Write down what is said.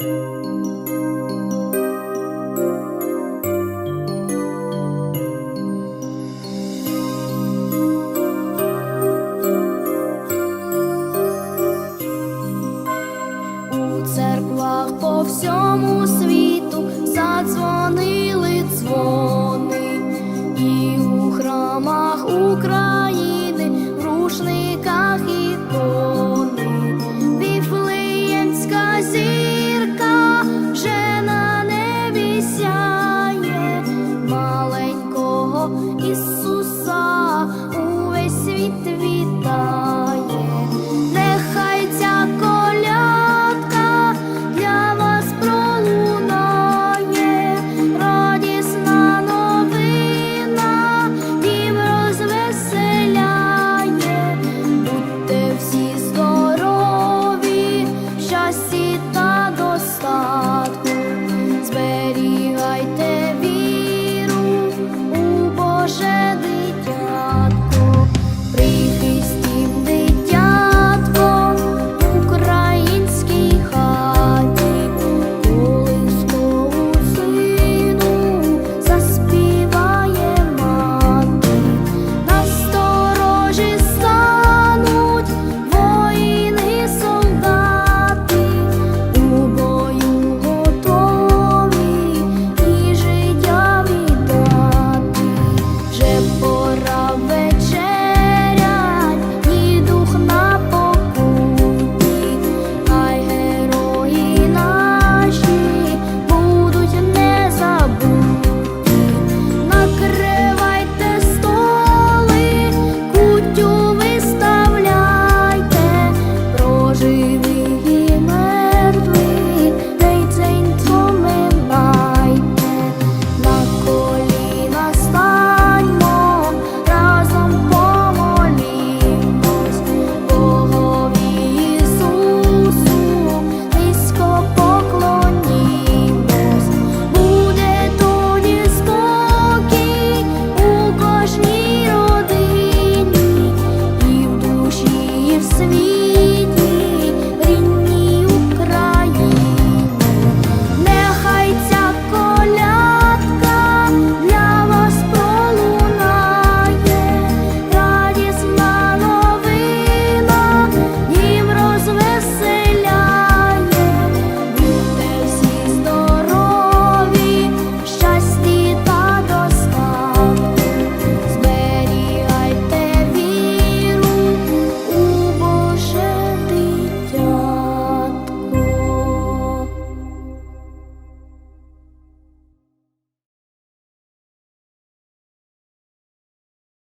У церквах по всьому світу задзвони. Ісуса увесь світ вітає, нехай ця колядка для вас пролунає, радісна новина дім розвеселяє, будьте всі здорові, щасті. dreaming